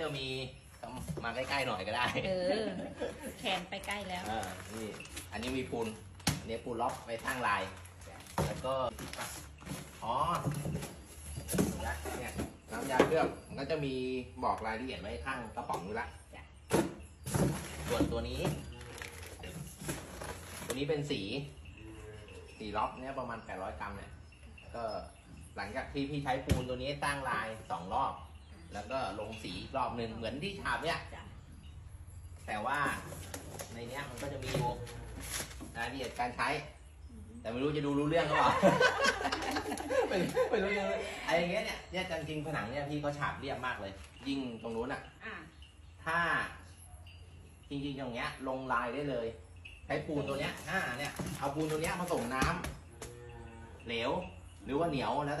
จะมีมาใกล้ๆหน่อยก็ได้เออ แขนไปใกล้แล้ว อ่านี่อันนี้มีปูนอันนี้ปูนล็อกไว้สร้างลาย แล้วก็อ๋อและเนี่ยน้ำยาเคลือบมันก็จะมีบอกรายละเอียดไว้ข้างกระป๋องอยู่ละจ้ะส่วนตัวนี้ ตัวนี้เป็นสี สีล็อกเนี่ยประมาณ 800 กรัมเนี่ยก็หลังจากที่พี่ใช้ปูนตัวนี้สร้างลายสองรอบ แล้วก็ลงสีอีกรอบหนึ่งเหมือนที่ฉาบเนี่ย จ้ะแต่ว่าในเนี้ยมันก็จะมีอยู่รายละเอียดการใช้แต่ไม่รู้จะดูรู้เรื่องหรือเปล่า ไม่ไม่รู้จะไอ้อย่างเงี้ยเนี่ยเนี่ยจริงๆผนังเนี่ยพี่ก็ฉาบเรียบมากเลย ยิ่งตรงนู้นอะ อะถ้า จริงๆอย่างเงี้ย ลงลายได้เลยใช้ปูนตัวเนี้ยอ่าเนี่ยเอาปูนตัวเนี้ยผสมน้ำเหลวหรือว่าเหนียวแล้วแต่